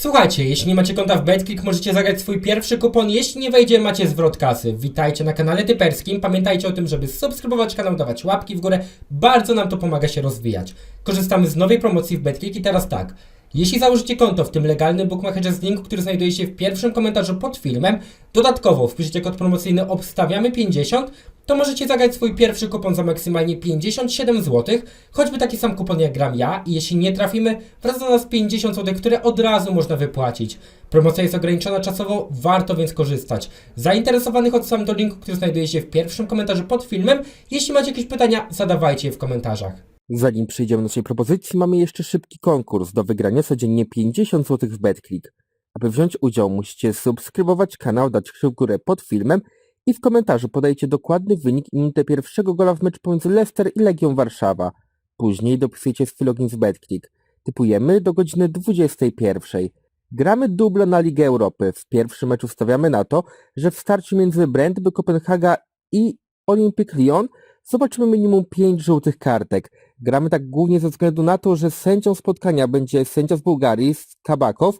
Słuchajcie, jeśli nie macie konta w BetClick, możecie zagrać swój pierwszy kupon. Jeśli nie wejdzie, macie zwrot kasy. Witajcie na kanale Typerskim. Pamiętajcie o tym, żeby subskrybować kanał, dawać łapki w górę. Bardzo nam to pomaga się rozwijać. Korzystamy z nowej promocji w BetClick i teraz tak. Jeśli założycie konto w tym legalnym bookmacherze z linku, który znajduje się w pierwszym komentarzu pod filmem, dodatkowo wpiszecie kod promocyjny obstawiamy50, to możecie zagrać swój pierwszy kupon za maksymalnie 57 zł, choćby taki sam kupon jak gram ja i jeśli nie trafimy, wraca do nas 50 zł, które od razu można wypłacić. Promocja jest ograniczona czasowo, warto więc korzystać. Zainteresowanych odsyłam do linku, który znajduje się w pierwszym komentarzu pod filmem. Jeśli macie jakieś pytania, zadawajcie je w komentarzach. Zanim przejdziemy do naszej propozycji, mamy jeszcze szybki konkurs do wygrania codziennie 50 zł w BetClick. Aby wziąć udział, musicie subskrybować kanał, dać kciuk górę pod filmem i w komentarzu podajcie dokładny wynik i minutę pierwszego gola w meczu pomiędzy Leicester i Legią Warszawa. Później dopisujecie swój login z BetClick. Typujemy do godziny 21. Gramy dublo na Ligę Europy. W pierwszym meczu stawiamy na to, że w starciu między Brentby Kopenhaga i Olympic Lyon zobaczymy minimum 5 żółtych kartek. Gramy tak głównie ze względu na to, że sędzią spotkania będzie sędzia z Bułgarii, z Kabakow,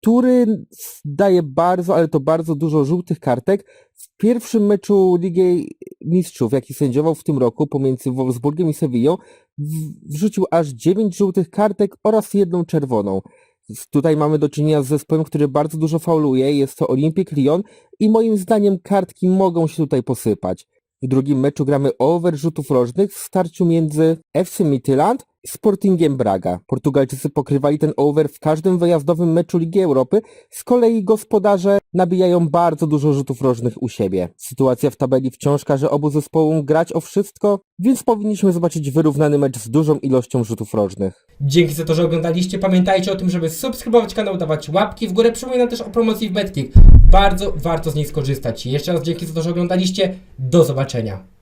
który daje bardzo, ale to bardzo dużo żółtych kartek. W pierwszym meczu Ligi Mistrzów, jaki sędziował w tym roku pomiędzy Wolfsburgiem i Sewillą, wrzucił aż 9 żółtych kartek oraz jedną czerwoną. Tutaj mamy do czynienia z zespołem, który bardzo dużo fauluje, jest to Olympic Lyon i moim zdaniem kartki mogą się tutaj posypać. W drugim meczu gramy over rzutów rożnych w starciu między FC Midtjylland i Sportingiem Braga. Portugalczycy pokrywali ten over w każdym wyjazdowym meczu Ligi Europy, z kolei gospodarze nabijają bardzo dużo rzutów rożnych u siebie. Sytuacja w tabeli wciąż każe obu zespołom grać o wszystko, więc powinniśmy zobaczyć wyrównany mecz z dużą ilością rzutów rożnych. Dzięki za to, że oglądaliście. Pamiętajcie o tym, żeby subskrybować kanał, dawać łapki w górę. Przypominam też o promocji w BetClick. Bardzo warto z niej skorzystać. Jeszcze raz dzięki za to, że oglądaliście. Do zobaczenia.